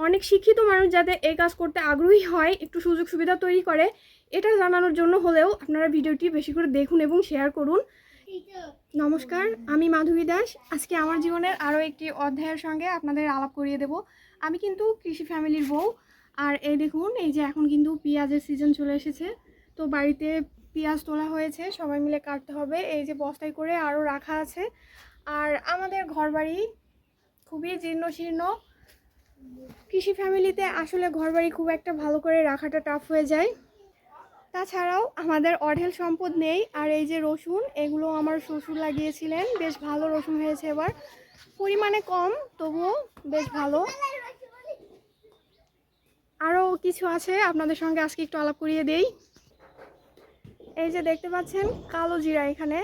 অনেক শিক্ষিত মানুষ যাতে এই কাজ করতে আগ্রহী হয়, একটু সুযোগ সুবিধা তৈরি করে, এটা জানানোর জন্য হলেও আপনারা ভিডিওটি বেশি করে দেখুন এবং শেয়ার করুন। নমস্কার, আমি মাধবী দাস। আজকে আমার জীবনের আরও একটি অধ্যায়ের সঙ্গে আপনাদের আলাপ করিয়ে দেব। আমি কিন্তু কৃষি ফ্যামিলির বউ। আর এই দেখুন, এই যে এখন কিন্তু পেঁয়াজের সিজন চলে এসেছে। তো বাড়িতে পেঁয়াজ তোলা হয়েছে, সবাই মিলে কাটতে হবে। এই যে বস্তায় করে আরও রাখা আছে। আর আমাদের ঘরবাড়ি খুবই জীর্ণ শীর্ণ কৃষি ফ্যামিলিতে আসলে ঘরবাড়ি খুব একটা ভালো করে রাখাটা টাফ হয়ে যায়। তাছাড়াও আমাদের অঢেল সম্পদ নেই, আর এই যে রসুন, এগুলো আমার শ্বশুর লাগিয়েছিলেন, বেশ ভালো রসুন হয়েছে এবার। পরিমাণে কম, তবুও বেশ ভালো। আরও কিছু আছে, আপনাদের সঙ্গে আজকে একটু আলাপ করিয়ে দেই। এই যে দেখতে পাচ্ছেন, কালো জিরা এখানে।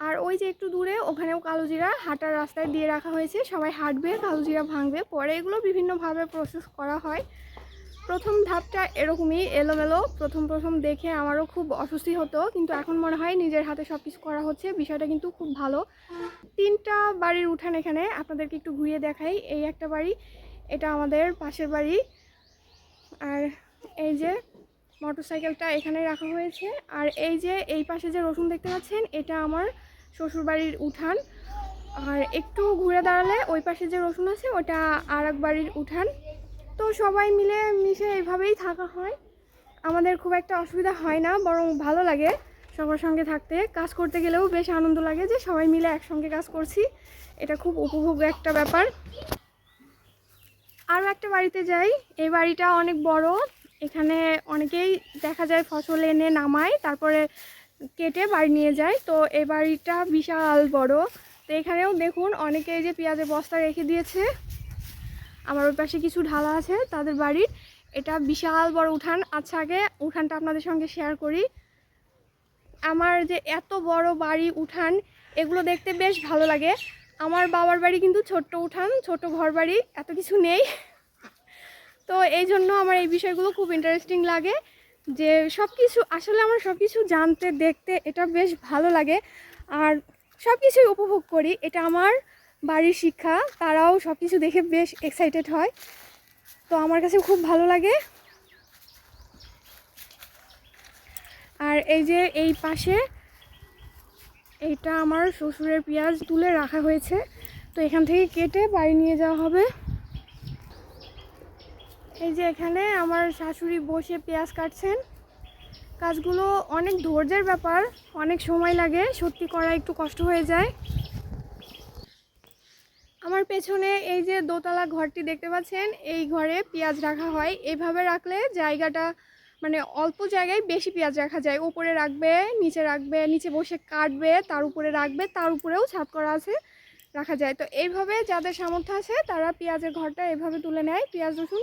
আর ওই যে একটু দূরে ওখানেও কালো জিরা হাঁটার রাস্তায় দিয়ে রাখা হয়েছে। সবাই হাঁটবে কালো জিরা ভাঙবে। পরে এগুলো বিভিন্নভাবে প্রসেস করা হয়। প্রথম ধাপটা এরকমই, এলোমেলো। প্রথম প্রথম দেখে আমারও খুব অস্বস্তি হতো। কিন্তু এখন মনে হয় নিজের হাতে সব কিছু করা হচ্ছে। বিষয়টা কিন্তু খুব ভালো। তিনটা বাড়ির উঠান এখানে। আপনাদেরকে একটু ঘুরিয়ে দেখাই। এই একটা বাড়ি, এটা আমাদের পাশের বাড়ি। আর এই যে মোটরসাইকেলটা এখানে রাখা হয়েছে। আর এই যে এই পাশে যে রসুন দেখতে পাচ্ছেন, এটা আমার শ্বশুরবাড়ির উঠান। আর একটু ঘুরে দাঁড়ালে ওই পাশে যে রসুন আছে, ওটা আর বাড়ির উঠান। তো সবাই মিলে মিশে এইভাবেই থাকা হয়। আমাদের খুব একটা অসুবিধা হয় না, বরং ভালো লাগে সবার সঙ্গে থাকতে। কাজ করতে গেলেও বেশ আনন্দ লাগে যে সবাই মিলে একসঙ্গে কাজ করছি। এটা খুব উপভোগ একটা ব্যাপার। আরও একটা বাড়িতে যাই। এই বাড়িটা অনেক বড়। এখানে অনেকেই দেখা যায় ফসল এনে নামায়, তারপরে কেটে বাড়ি নিয়ে যায়। তো এই বাড়িটা বিশাল বড়। তো এখানেও দেখুন অনেকেই যে পেঁয়াজের বস্তা রেখে দিয়েছে। আমার ওই পাশে কিছু ঢালা আছে তাদের বাড়ির। এটা বিশাল বড় উঠান। আচ্ছা আগে উঠানটা আপনাদের সঙ্গে শেয়ার করি। আমার যে এত বড় বাড়ি, উঠান, এগুলো দেখতে বেশ ভালো লাগে। আমার বাবার বাড়ি কিন্তু ছোট্ট উঠান ছোট ঘর বাড়ি এত কিছু নেই। তো এই জন্য আমার এই বিষয়গুলো খুব ইন্টারেস্টিং লাগে যে সব কিছু আসলে আমার সব কিছু জানতে, দেখতে এটা বেশ ভালো লাগে। আর সব কিছুই উপভোগ করি, এটা আমার বাড়ির শিক্ষা, তারাও সব কিছু দেখে বেশ এক্সাইটেড হয়। তো আমার কাছে খুব ভালো লাগে। আর এই যে এই পাশে এইটা আমার শ্বশুরের পেঁয়াজ তুলে রাখা হয়েছে। তো এখান থেকে কেটে বাড়ি নিয়ে যাওয়া হবে। এই যে এখানে আমার শাশুড়ি বসে পেঁয়াজ কাটছেন। কাজগুলো অনেক ধৈর্যের ব্যাপার, অনেক সময় লাগে, সত্যি করা একটু কষ্ট হয়ে যায়। আমার পেছনে এই যে দোতলা ঘরটি দেখতে পাচ্ছেন, এই ঘরে পেঁয়াজ রাখা হয়। এইভাবে রাখলে জায়গাটা মানে অল্প জায়গায় বেশি পেঁয়াজ রাখা যায়। উপরে রাখবে, নিচে রাখবে, নিচে বসে কাটবে, তার উপরে রাখবে, তার উপরেও ছাদ করা আছে, রাখা যায়। তো এইভাবে যাদের সামর্থ্য আছে, তারা পেঁয়াজের ঘরটা এভাবে তুলে নেয়। পেঁয়াজ রসুন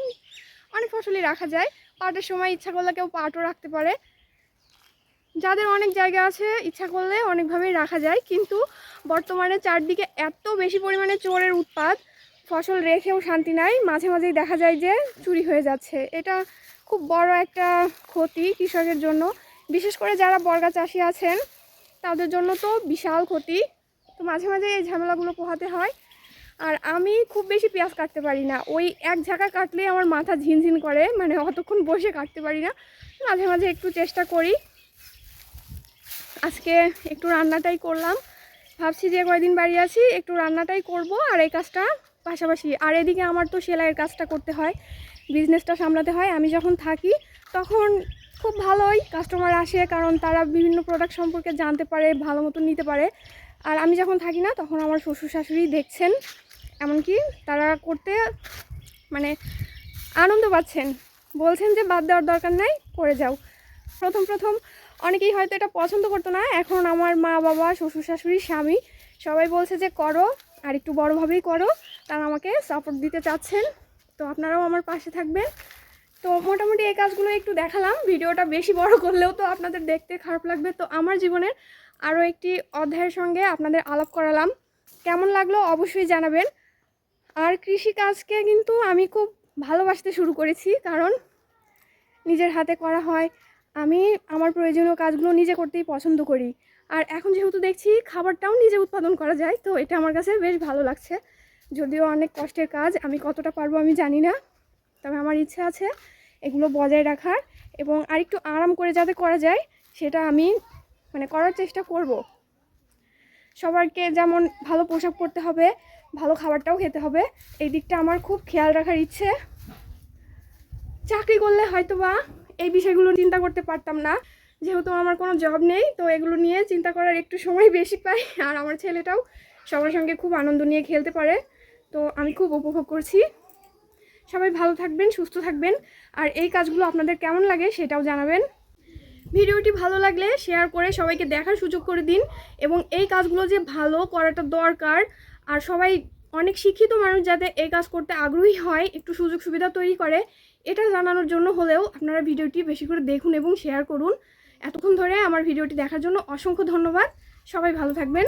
অনেক ফসলই রাখা যায়। পাটের সময় ইচ্ছা করলে কেউ পাটও রাখতে পারে। যাদের অনেক জায়গা আছে, ইচ্ছা করলে অনেকভাবেই রাখা যায়। কিন্তু বর্তমানে চারদিকে এত বেশি পরিমাণে চোরের উৎপাত, ফসল রেখেও শান্তি নাই। মাঝে মাঝেই দেখা যায় যে চুরি হয়ে যাচ্ছে। এটা খুব বড় একটা ক্ষতি কৃষকের জন্য। বিশেষ করে যারা বর্গা চাষি আছেন, তাদের জন্য তো বিশাল ক্ষতি। তো মাঝে মাঝে এই ঝামেলাগুলো পোহাতে হয়। আর আমি খুব বেশি পেঁয়াজ কাটতে পারি না। ওই এক ঝাঁকা কাটলেই আমার মাথা ঝিনঝিন করে মানে অতক্ষণ বসে কাটতে পারি না। মাঝে মাঝে একটু চেষ্টা করি। আজকে একটু রান্নাটাই করলাম। ভাবছি যে কয়দিন বাড়ি আছি, একটু রান্নাটাই করব আর এই কাজটা পাশাপাশি। আর এদিকে আমার তো সেলাইয়ের কাজটা করতে হয়, বিজনেসটা সামলাতে হয়। আমি যখন থাকি, তখন খুব ভালোই কাস্টমার আসে, কারণ তারা বিভিন্ন প্রোডাক্ট সম্পর্কে জানতে পারে, ভালো মতো নিতে পারে। আর আমি যখন থাকি না, তখন আমার শ্বশুর শাশুড়ি দেখছেন। এমনকি তারা করতে মানে আনন্দ পাচ্ছেন। বলছেন যে, বাদ দেওয়ার দরকার নাই, করে যাও। প্রথম প্রথম অনেকেই হয়তো এটা পছন্দ করতো না। এখন আমার মা, বাবা, শ্বশুর শাশুড়ি, স্বামী সবাই বলছে যে, করো, আর একটু বড়োভাবেই করো। তারা আমাকে সাপোর্ট দিতে চাচ্ছেন। তো আপনারাও আমার পাশে থাকবেন। তো মোটামুটি এই কাজগুলো একটু দেখালাম। ভিডিওটা বেশি বড় করলেও তো আপনাদের দেখতে খারাপ লাগবে। তো আমার জীবনের আরও একটি অধ্যায়ের সঙ্গে আপনাদের আলাপ করালাম। কেমন লাগল অবশ্যই জানাবেন। আর কৃষিকাজকে কিন্তু আমি খুব ভালোবাসতে শুরু করেছি, কারণ নিজের হাতে করা হয়। আমি আমার প্রয়োজনীয় কাজগুলো নিজে করতেই পছন্দ করি। আর এখন যেহেতু দেখছি খাবারটাও নিজে উৎপাদন করা যায়, তো এটা আমার কাছে বেশ ভালো লাগছে। যদিও অনেক কষ্টের কাজ, আমি কতটা পারব আমি জানি না, তবে আমার ইচ্ছা আছে এগুলো বজায় রাখার এবং আরেকটু আরাম করে যাতে করা যায়, সেটা আমি মানে করার চেষ্টা করব। সবাইকে যেমন ভালো পোশাক পরতে হবে, ভালো খাবারটাও খেতে হবে। এই দিকটা আমার খুব খেয়াল রাখার ইচ্ছে। চাকরি করলে হয়তো বা এই বিষয়গুলো চিন্তা করতে পারতাম না। যেহেতু আমার কোনো জব নেই, তো এগুলো নিয়ে চিন্তা করার একটু সময় বেশি পাই। আর আমার ছেলেটাও সবার সঙ্গে খুব আনন্দ নিয়ে খেলতে পারে। তো আমি খুব উপভোগ করছি। সবাই ভালো থাকবেন, সুস্থ থাকবেন। আর এই কাজগুলো আপনাদের কেমন লাগে সেটাও জানাবেন। ভিডিওটি ভালো লাগলে শেয়ার করে সবাইকে দেখার সুযোগ করে দিন এবং এই কাজগুলো যে ভালো করাটা দরকার আর সবাই অনেক শিক্ষিত মানুষ যাতে এই কাজ করতে আগ্রহী হয়, একটু সুযোগ সুবিধা তৈরি করে, এটা জানানোর জন্য হলেও আপনারা ভিডিওটি বেশি করে দেখুন এবং শেয়ার করুন। এতক্ষণ ধরে আমার ভিডিওটি দেখার জন্য অসংখ্য ধন্যবাদ। সবাই ভালো থাকবেন।